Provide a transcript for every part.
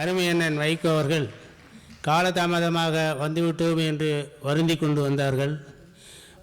அருமை அண்ணன் வைகோ அவர்கள் காலதாமதமாக வந்துவிட்டோம் என்று வருந்தி கொண்டு வந்தார்கள்.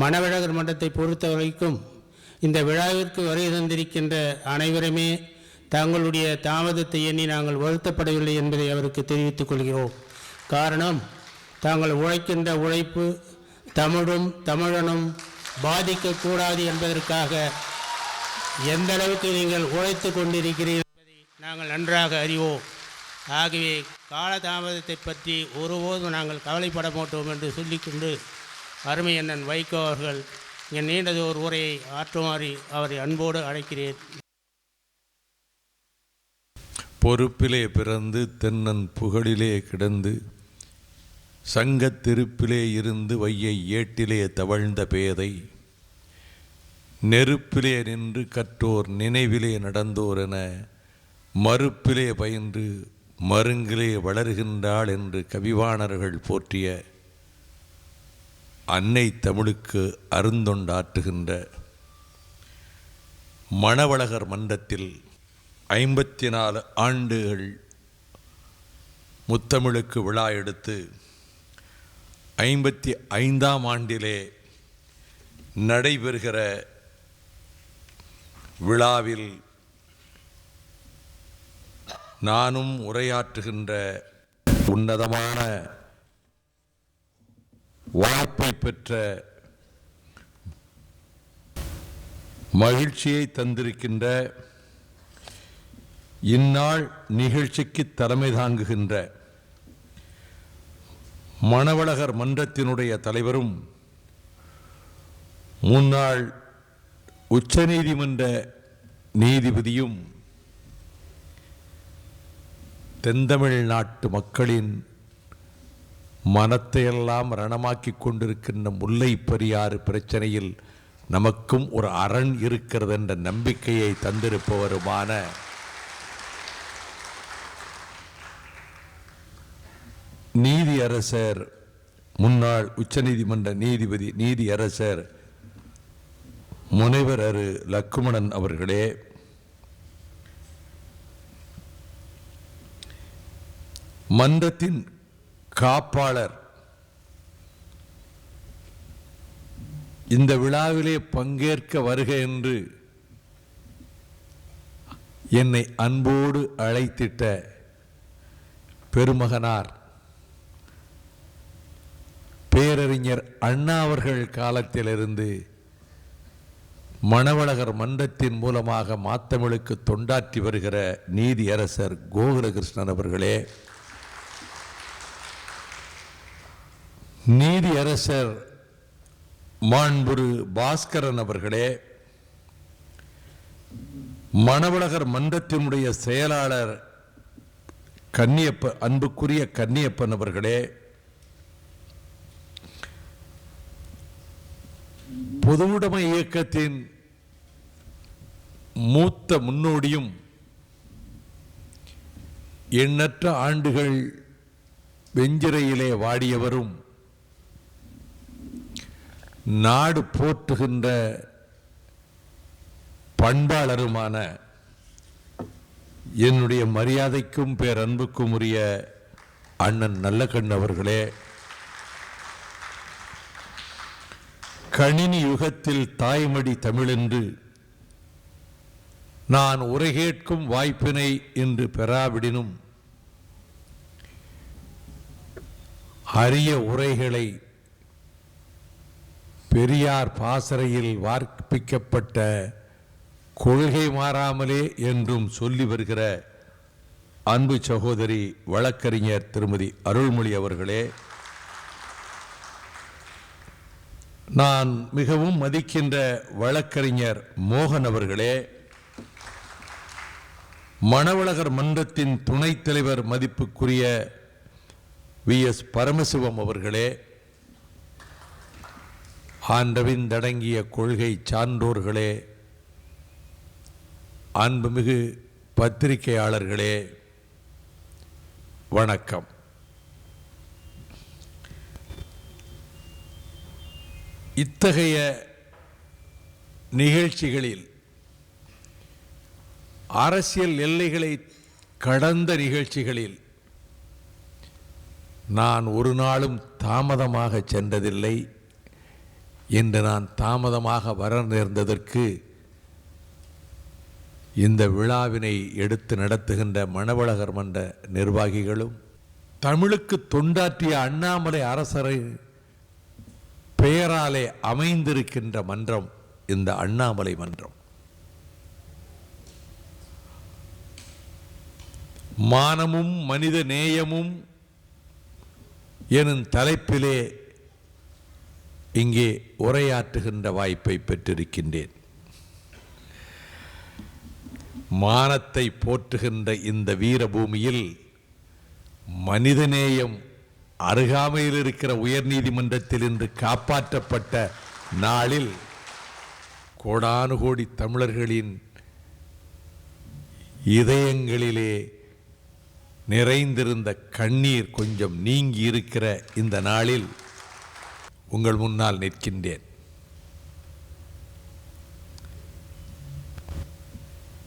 மணவழகர் மன்றத்தை பொறுத்த வரைக்கும் இந்த விழாவிற்கு வருகை தந்திருக்கின்ற அனைவருமே தங்களுடைய தாமதத்தை எண்ணி நாங்கள் வருத்தப்படவில்லை என்பதை அவருக்கு தெரிவித்துக் கொள்கிறோம். காரணம் தாங்கள் உழைக்கின்ற உழைப்பு தமிழும் தமிழனும் பாதிக்கக்கூடாது என்பதற்காக எந்த அளவுக்கு நீங்கள் உழைத்து கொண்டிருக்கிறீர்கள் என்பதை நாங்கள் நன்றாக அறிவோம். ஆகவே காலதாமதத்தை பற்றி ஒருபோதும் நாங்கள் கவலைப்பட மாட்டோம் என்று சொல்லிக்கொண்டு அருமை அண்ணன் வைகோ அவர்கள் இங்கே நீண்டதோர் உரையை ஆற்றுமாறி அவரை அன்போடு அழைக்கிறேன். பொறுப்பிலே பிறந்து தென்னன் புகழிலே கிடந்து சங்கத் திருப்பிலே இருந்து வையை ஏட்டிலே தவழ்ந்த பேதை நெருப்பிலே நின்று கற்றோர் நினைவிலே நடந்தோர் என மறுப்பிலே பயின்று மருங்கிலே வளர்கின்றாள் என்று கவிவாணர்கள் போற்றிய அன்னை தமிழுக்கு அருந்தொண்டாற்றுகின்ற மணவழகர் மன்றத்தில் ஐம்பத்தி நாலு ஆண்டுகள் முத்தமிழுக்கு விழா எடுத்து ஐம்பத்தி ஐந்தாம் ஆண்டிலே நடைபெறுகிற விழாவில் நானும் உரையாற்றுகின்ற உன்னதமான வாய்ப்பை பெற்ற மகிழ்ச்சியை தந்திருக்கின்ற இந்நாள் நிகழ்ச்சிக்கு தலைமை தாங்குகின்ற மணவழகர் மன்றத்தினுடைய தலைவரும் முன்னாள் உச்சநீதிமன்ற நீதிபதியும் தென்தமிழ் நாட்டு மக்களின் மனத்தையெல்லாம் ரணமாக்கி கொண்டிருக்கின்ற முல்லை பெரியாறு பிரச்சனையில் நமக்கும் ஒரு அரண் இருக்கிறது என்ற நம்பிக்கையை தந்திருப்பவருமான நீதியரசர் முன்னாள் உச்சநீதிமன்ற நீதிபதி நீதியரசர் முனைவர் அரு லக்குமணன் அவர்களே மந்தத்தின் காப்பாளர். இந்த விழாவிலே பங்கேற்க வருக என்று என்னை அன்போடு அழைத்திட்ட பெருமகனார் பேரறிஞர் அண்ணா அவர்கள் காலத்திலிருந்து மணவழகர் மன்றத்தின் மூலமாக மாத்தமிழுக்கு தொண்டாற்றி வருகிற நீதியரசர் கோகுலகிருஷ்ணன் அவர்களே நீதி அரசர் மாண்புரு பாஸ்கரன் அவர்களே மணவழகர் மன்றத்தினுடைய செயலாளர் கன்னியப்ப அன்புக்குரிய கன்னியப்பன் அவர்களே பொதுவுடைமை இயக்கத்தின் மூத்த முன்னோடியும் எண்ணற்ற ஆண்டுகள் வெஞ்சிரையிலே வாடியவரும் நாடு போற்றுகின்ற பண்பாளருமான என்னுடைய மரியாதைக்கும் பேரன்புக்கும் உரிய அண்ணன் நல்லக்கண் அவர்களே கணினி யுகத்தில் தாய்மடி தமிழென்று நான் உரை கேட்கும் வாய்ப்பினை இன்று பெறாவிடினும் அரிய உரைகளை பெரியார் பாசறையில் வார்ப்பிக்கப்பட்ட கொள்கை மாறாமலே என்றும் சொல்லி வருகிற அன்பு சகோதரி வழக்கறிஞர் திருமதி அருள்மொழி அவர்களே நான் மிகவும் மதிக்கின்ற வழக்கறிஞர் மோகன் அவர்களே மணவழகர் மன்றத்தின் துணைத் தலைவர் மதிப்புக்குரிய வி எஸ் பரமசிவம் அவர்களே ஆண்டவிந்தடங்கிய கொள்கை சான்றோர்களே அன்புமிகு பத்திரிகையாளர்களே வணக்கம். இத்தகைய நிகழ்ச்சிகளில் அரசியல் எல்லைகளை கடந்த நிகழ்ச்சிகளில் நான் ஒரு நாளும் தாமதமாக சென்றதில்லை. என்று நான் தாமதமாக வர நேர்ந்ததற்கு இந்த விழாவினை எடுத்து நடத்துகின்ற மணவழகர் மன்ற நிர்வாகிகளும் தமிழுக்கு தொண்டாற்றிய அண்ணாமலை அரசரை பெயராலே அமைந்திருக்கின்ற மன்றம் இந்த அண்ணாமலை மன்றம். மானமும் மனித நேயமும் எனும் தலைப்பிலே இங்கே உரையாற்றுகின்ற வாய்ப்பை பெற்றிருக்கின்றேன். மானத்தை போற்றுகின்ற இந்த வீரபூமியில் மனிதநேயம் அருகாமையில் இருக்கிற உயர்நீதிமன்றத்தில் இன்று காப்பாற்றப்பட்ட நாளில் கோடானு கோடி தமிழர்களின் இதயங்களிலே நிறைந்திருந்த கண்ணீர் கொஞ்சம் நீங்கி இருக்கிற இந்த நாளில் உங்கள் முன்னால் நிற்கின்றேன்.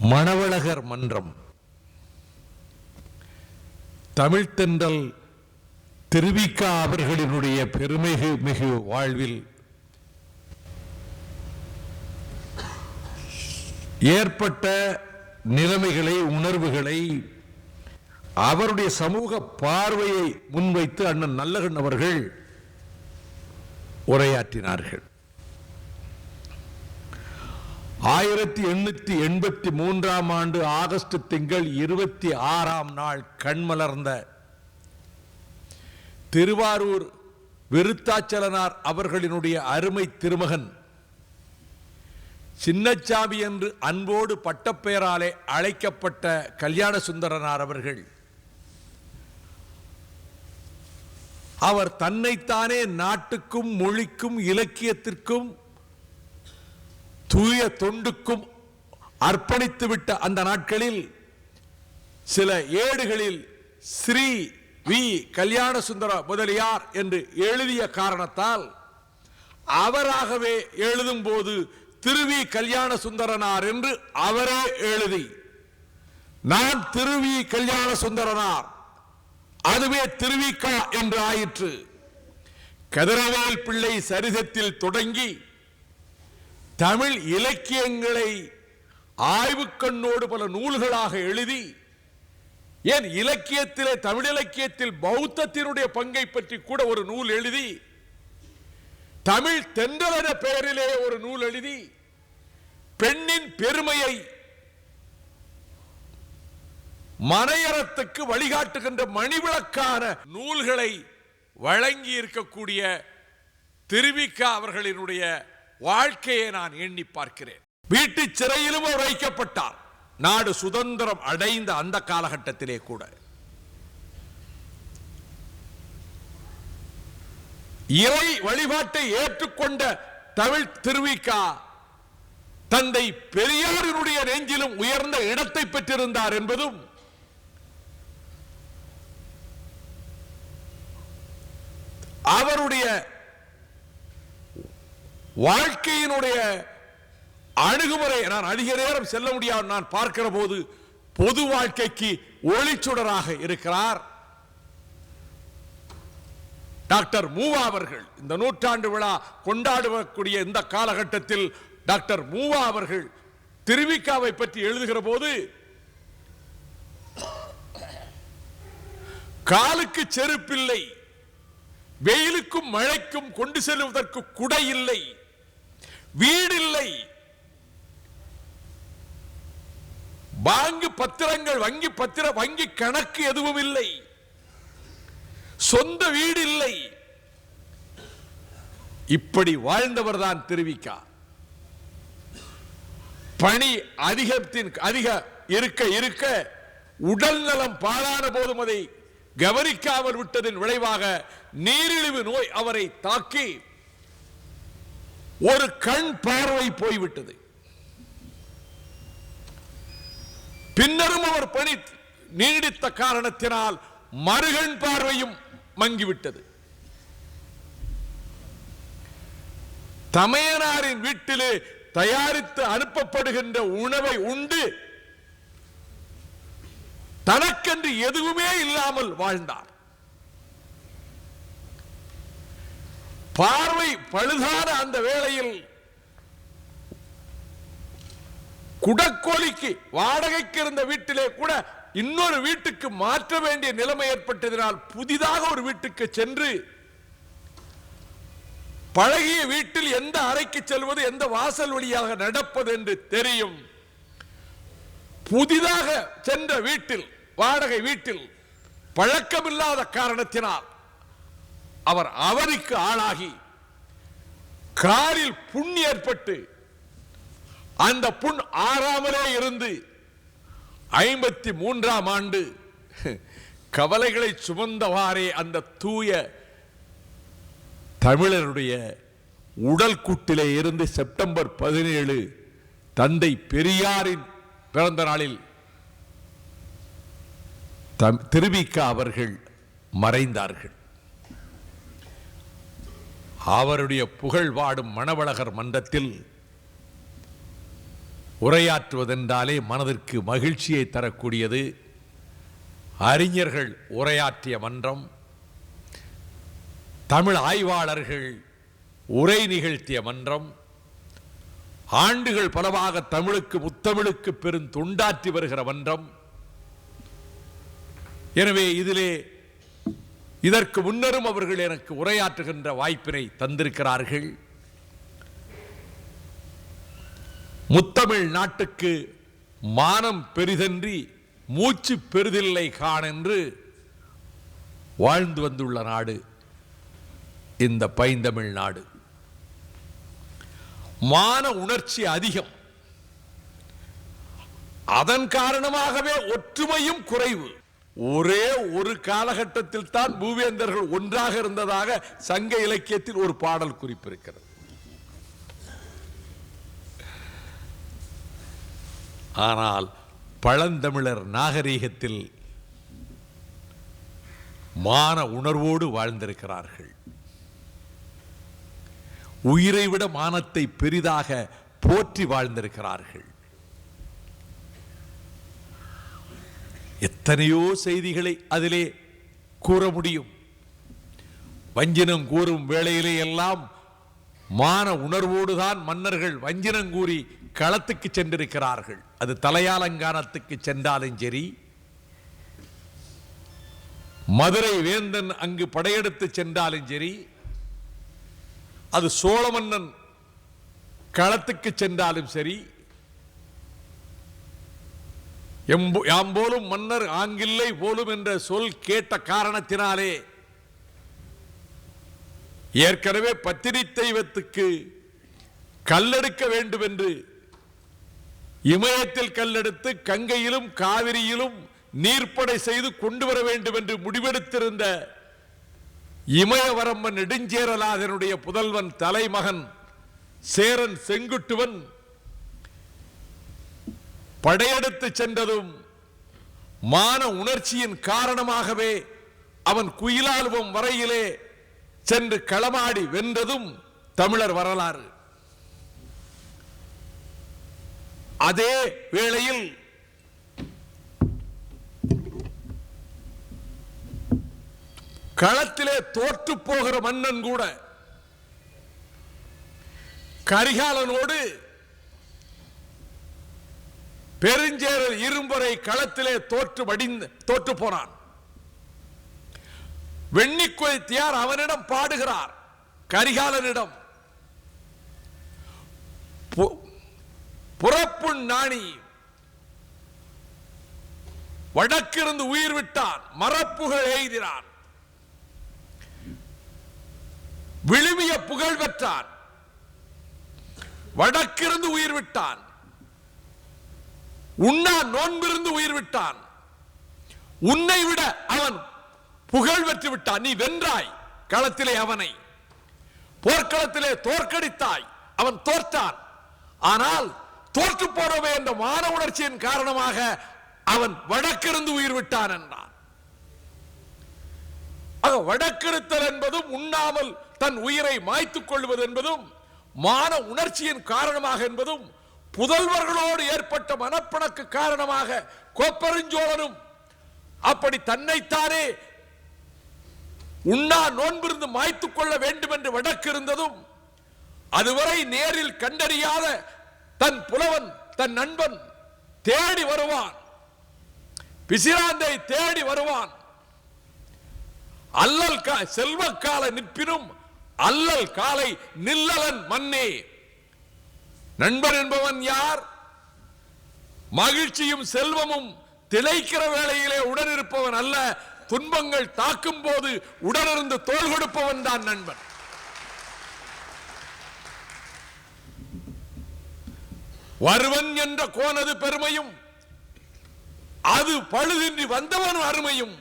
மணவழகர் மன்றம். தமிழ்த்தென்றல் திருவிக்கா அவர்களினுடைய பெருமைகு மிகு வாழ்வில் ஏற்பட்ட நிலைமைகளை உணர்வுகளை அவருடைய சமூக பார்வையை முன்வைத்து அண்ணன் நல்லகண்ணவர்கள் உரையாற்றினார்கள். ஆயிரத்தி எண்ணூத்தி எண்பத்தி மூன்றாம் ஆண்டு ஆகஸ்ட் திங்கள் இருபத்தி ஆறாம் நாள் கண்மலர்ந்த திருவாரூர் விருத்தாச்சலனார் அவர்களினுடைய அருமை திருமகன் சின்னச்சாமி என்று அன்போடு பட்டப்பெயராலே அழைக்கப்பட்ட கல்யாண சுந்தரனார் அவர்கள் அவர் தன்னைத்தானே நாட்டுக்கும் மொழிக்கும் இலக்கியத்திற்கும் தூய தொண்டுக்கும் அர்ப்பணித்துவிட்ட அந்த நாட்களில் சில ஏடுகளில் ஸ்ரீ வி கல்யாண சுந்தர முதலியார் என்று எழுதிய காரணத்தால் அவராகவே எழுதும் போது திருவி கல்யாண சுந்தரனார் என்று அவரே எழுதி. நான் திருவி கல்யாண சுந்தரனார் அதுவே திருவிக்கா என்று ஆயிற்று. கதிரவேல் பிள்ளை சரிதத்தில் தொடங்கி தமிழ் இலக்கியங்களை ஆய்வுக்கண்ணோடு பல நூல்களாக எழுதி ஏன் இலக்கியத்திலே தமிழ் இலக்கியத்தில் பௌத்தத்தினுடைய பங்கை பற்றி கூட ஒரு நூல் எழுதி தமிழ் தென்றல் பெயரிலே ஒரு நூல் எழுதி பெண்ணின் பெருமையை மனையறத்துக்கு வழிகாட்டுகின்ற மணிவிளக்கான நூல்களை வழங்கி இருக்கக்கூடிய திருவிக்கா அவர்களினுடைய வாழ்க்கையை நான் எண்ணி பார்க்கிறேன். வீட்டு சிறையிலும் அவர் வைக்கப்பட்டார். நாடு சுதந்திரம் அடைந்த அந்த காலகட்டத்திலே கூட. இறை வழிபாட்டை ஏற்றுக்கொண்ட தமிழ் திருவிக்கா தந்தை பெரியாரினுடைய நெஞ்சிலும் உயர்ந்த இடத்தை பெற்றிருந்தார் என்பதும் அவருடைய வாழ்க்கையினுடைய அணுகுமுறை நான் அதிக நேரம் செல்ல முடியாது நான் பார்க்கிற போது பொது வாழ்க்கைக்கு ஒளிச்சுடராக இருக்கிறார். டாக்டர் மூவா அவர்கள் இந்த நூற்றாண்டு விழா கொண்டாடக்கூடிய இந்த காலகட்டத்தில் டாக்டர் மூவா அவர்கள் திருவிக்காவை பற்றி எழுதுகிற போது காலுக்கு செருப்பில்லை வெயிலுக்கும் மழைக்கும் கொண்டு செல்வதற்கு குடை இல்லை வீடு இல்லை வாங்கி பத்திரங்கள் வங்கி பத்திர வங்கி கணக்கு எதுவும் இல்லை. சொந்த வீடு இல்லை. இப்படி வாழ்ந்தவர் தான் திருவிக்கா. பணி அதிகத்தின் அதிக இருக்க இருக்க உடல் நலம் பாழான போதும் அதை கவனிக்காமல் விட்டதின் விளைவாக நீரிழிவு நோய் அவரை தாக்கி ஒரு கண் பார்வை போய்விட்டது. பின்னரும் அவர் பணி நீடித்த காரணத்தினால் மறுகண் பார்வையும் மங்கிவிட்டது. தமையனாரின் வீட்டிலே தயாரித்து அனுப்பப்படுகின்ற உணவை உண்டு தனக்கென்று எதுவுமே இல்லாமல் வாழ்ந்தார். பார்வை பழுதான அந்த வேளையில் குடக்கோழிக்கு வாடகைக்கு இருந்த வீட்டிலே கூட இன்னொரு வீட்டுக்கு மாற்ற வேண்டிய நிலைமை ஏற்பட்டதினால் புதிதாக ஒரு வீட்டுக்கு சென்று பழகிய வீட்டில் எந்த அறைக்கு செல்வது எந்த வாசல் வழியாக நடப்பது என்று தெரியும். புதிதாக சென்ற வீட்டில் வாடகை வீட்டில் பழக்கமில்லாத காரணத்தினால் அவர் அவருக்கு ஆளாகி காலில் புண் ஏற்பட்டு அந்த புண் ஆறாமலே இருந்து ஐம்பத்தி மூன்றாம் ஆண்டு கவலைகளை சுமந்தவாறே அந்த தூய தமிழருடைய உடல் கூட்டிலே இருந்து செப்டம்பர் பதினேழு தந்தை பெரியாரின் பிறந்த நாளில் தம்- திருவிக்க அவர்கள் மறைந்தார்கள். அவருடைய புகழ் வாடும் மணவழகர் மன்றத்தில் உரையாற்றுவதென்றாலே மனதிற்கு மகிழ்ச்சியை தரக்கூடியது அறிஞர்கள் உரையாற்றிய மன்றம் தமிழ் ஆய்வாளர்கள் உரை நிகழ்த்திய மன்றம் ஆண்டுகள் பலவாக தமிழுக்கு முத்தமிழுக்கு பெரும் தொண்டாற்றி வருகிற மன்றம் எனவே இதிலே இதற்கு முன்னரும் அவர்கள் எனக்கு உரையாற்றுகின்ற வாய்ப்பினை தந்திருக்கிறார்கள். முத்தமிழ் நாட்டுக்கு மானம் பெரிதன்றி மூச்சு பெரிதில்லை காணென்று வாழ்ந்து வந்துள்ள நாடு இந்த பைந்தமிழ் நாடு. மான உணர்ச்சி அதிகம். அதன் காரணமாகவே ஒற்றுமையும் குறைவு. ஒரே ஒரு காலகட்டத்தில் தான் பூவேந்தர்கள் ஒன்றாக இருந்ததாக சங்க இலக்கியத்தில் ஒரு பாடல் குறிப்பிருக்கிறது. ஆனால் பழந்தமிழர் நாகரீகத்தில் மான உணர்வோடு வாழ்ந்திருக்கிறார்கள். உயிரை விட மானத்தை பெரிதாக போற்றி வாழ்ந்திருக்கிறார்கள். எத்தனையோ செய்திகளை அதிலே கூற முடியும். வஞ்சினம் கூறும் வேளையிலே எல்லாம் மான உணர்வோடு தான் மன்னர்கள் வஞ்சினம் கூறி களத்துக்கு சென்றிருக்கிறார்கள். அது தலையாலங்கானத்துக்கு சென்றாலும் சரி மதுரை வேந்தன் அங்கு படையெடுத்து சென்றாலும் சரி அது சோழ மன்னன் களத்துக்கு சென்றாலும் சரி எம்போ- யாம் போலும் மன்னர் ஆங்கில்லை போலும் என்ற சொல் கேட்ட காரணத்தினாலே ஏற்கனவே பத்திரி தெய்வத்துக்கு கல்லெடுக்க வேண்டும் என்று இமயத்தில் கல்லெடுத்து கங்கையிலும் காவிரியிலும் நீர்ப்படை செய்து கொண்டு வர வேண்டும் என்று முடிவெடுத்திருந்த இமயவரம்பன் நெடுஞ்சேரலாதனுடைய புதல்வன் தலைமகன் சேரன் செங்குட்டுவன் படையெடுத்து சென்றதும் மான உணர்ச்சியின் காரணமாகவே அவன் குயிலாலுவம் வரையிலே சென்று களமாடி வென்றதும் தமிழர் வரலாறு. அதே வேளையில் களத்திலே தோற்று போகிற மன்னன் கூட கரிகாலனோடு பெருஞ்சேரல் இரும்பரை களத்திலே தோற்று வடிந்து தோற்று போனான். வெண்ணிக்குயத்தியார் அவனிடம் பாடுகிறார் கரிகாலனிடம். பு- புறப்புண் நாணி வடக்கிருந்து உயிர் விட்டான் மரப்புகழ் எய்தினான். விழுமிய புகழ் பெற்றான் வடக்கிருந்து உயிர் விட்டான். உண்ணா நோன்பிருந்து உயிர் விட்டான். உன்னை விட அவன் புகழ் பெற்று விட்டான். நீ வென்றாய் களத்திலே அவனை. போர்க்களத்திலே தோற்கடித்தாய். அவன் தோற்றான். ஆனால் தோற்று போறவே என்ற மான உணர்ச்சியின் காரணமாக அவன் வடக்கிருந்து உயிர் விட்டான் என்றான். வடக்கிருத்தல் என்பதும் உண்ணாமல் தன் உயிரை மாய்த்துக் கொள்வது என்பதும் மான உணர்ச்சியின் காரணமாக என்பதும் புதல்வர்களோடு ஏற்பட்ட மனப்பணக்கு காரணமாக கோப்பெருஞ்சோழனும் அப்படி தன்னைத்தானே உண்ணா நோன்பிருந்து மாய்த்துக் கொள்ள வேண்டும் என்று வடக்கு இருந்ததும் அதுவரை நேரில் கண்டறியாத தன் புலவன் தன் நண்பன் தேடி வருவான். பிசிராந்தை தேடி வருவான். அல்லல் கா நிற்பினும் அல்லல் காலை நில்லலன் மன்னே. நண்பர் என்பவன் யார்? மகிழ்ச்சியும் செல்வமும் திளைக்கிற வேளையிலே உடன் இருப்பவன் அல்ல. துன்பங்கள் தாக்கும் போது உடனிருந்து தோல் கொடுப்பவன் தான் நண்பன். வருவன் என்ற கோனது பெருமையும் அது பழுதின்றி வந்தவன் அருமையும்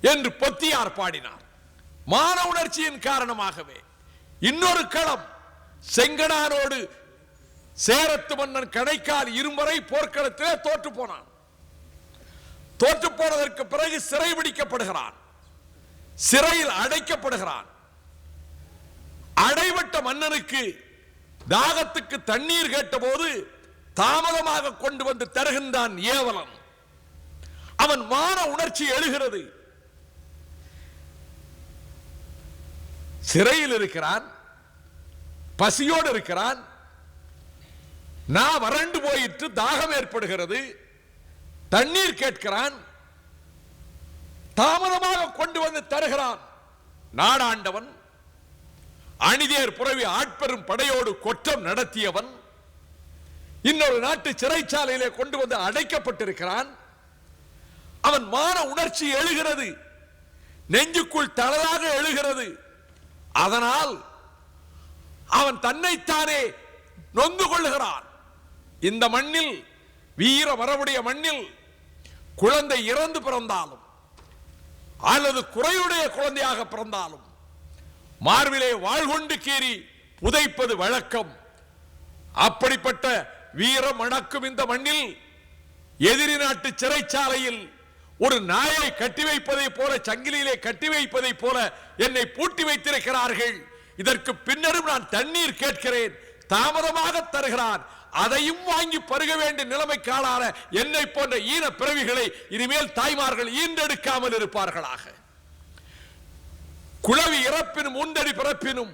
என்று பொத்தியார் பாடினார். மான உணர்ச்சியின் காரணமாகவே. இன்னொரு களம் செங்கனாரோடு சேரத்து மன்னன் கடைக்கால் இருமுறை போர்க்களத்திலே தோற்று போனான். தோற்று போனதற்கு பிறகு சிறை பிடிக்கப்படுகிறான். சிறையில் அடைக்கப்படுகிறான். அடைபட்ட மன்னனுக்கு தாகத்துக்கு தண்ணீர் கேட்டபோது தாமதமாக கொண்டு வந்து தருகின்றான் ஏவலம். அவன் மான உணர்ச்சி எழுகிறது. சிறையில் இருக்கிறான் பசியோடு இருக்கிறான் நான் வறண்டு போயிட்டு தாகம் ஏற்படுகிறது. தண்ணீர் கேட்கிறான். தாமதமாக கொண்டு வந்து தருகிறான். நாடாண்டவன் அணிதேர் புறவி ஆட்பெரும் படையோடு கொற்றம் நடத்தியவன் இன்னொரு நாட்டு சிறைச்சாலையிலே கொண்டு வந்து அடைக்கப்பட்டிருக்கிறான். அவன் மான உணர்ச்சி எழுகிறது. நெஞ்சுக்குள் தளராக எழுகிறது. அதனால் அவன் தன்னைத்தானே நொந்து கொள்ளுகிறான். இந்த மண்ணில் வீர வரவுடைய மண்ணில் குழந்தை இறந்து பிறந்தாலும் அல்லது குறையுடைய குழந்தையாக பிறந்தாலும் மார்பிலே வாழ்கொண்டு கீறி புதைப்பது வழக்கம். அப்படிப்பட்ட வீரம் அணக்கும் இந்த மண்ணில் எதிரி நாட்டு சிறைச்சாலையில் ஒரு நாயை கட்டி வைப்பதை போல சங்கிலியிலே கட்டி வைப்பதை போல என்னை பூட்டி வைத்திருக்கிறார்கள். இதற்கு பின்னரும் நான் தண்ணீர் கேட்கிறேன் தாமதமாக தருகிறான் அதையும் வாங்கி பருக வேண்டிய நிலைமைக்காளான என்னை போன்ற ஈன பிறவிகளை இனிமேல் தாய்மார்கள் ஈன்றெடுக்காமல் இருப்பார்களாக. குழவி இறப்பினும் உண்டடி பிறப்பினும்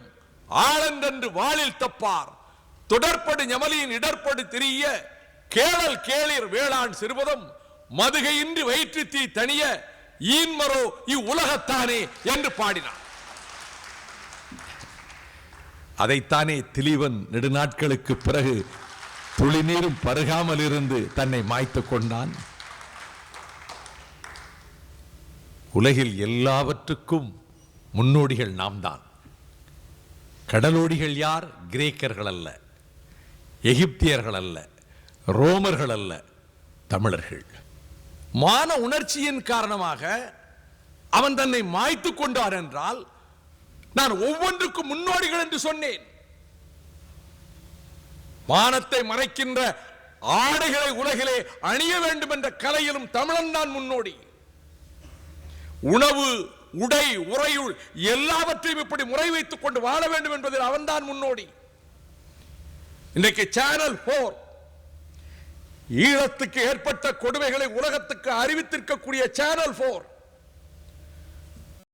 ஆளந்தன்று வாளில் தப்பார். தொடர்படு ஞமலியின் இடர்படு திரிய கேளல் கேளிர் வேளாண் சிறுவதும் மதுகையின்றி வயிற்று தீ தனிய ஈன்மரோ இவ்வுலகத்தானே என்று பாடினார். அதைத்தானே திலீவன் நெடுநாட்களுக்கு பிறகு துளிநீரும் பருகாமல் இருந்து தன்னை மாய்த்துக் கொண்டான். உலகில் எல்லாவற்றுக்கும் முன்னோடிகள் நாம் தான் கடலோடிகள் யார்? கிரேக்கர்கள் அல்ல எகிப்தியர்கள் அல்ல ரோமர்கள் அல்ல தமிழர்கள். மான உணர்ச்சியின் காரணமாக அவன் தன்னை மாய்த்துக் கொண்டார் என்றால் நான் ஒவ்வொன்றுக்கும் முன்னோடிகள் என்று சொன்னேன். மானத்தை மறைக்கின்ற ஆடைகளை உலகிலே அணிய வேண்டும் என்ற கலையிலும் தமிழன் தான் முன்னோடி. உணவு உடை உறையுள் எல்லாவற்றையும் இப்படி முறை வைத்துக் கொண்டு வாழ வேண்டும் என்பதில் அவன்தான் முன்னோடி. இன்றைக்கு சேனல் போர் ஈழத்துக்கு ஏற்பட்ட கொடுமைகளை உலகத்துக்கு அறிவித்திருக்கக்கூடிய சேனல் போர்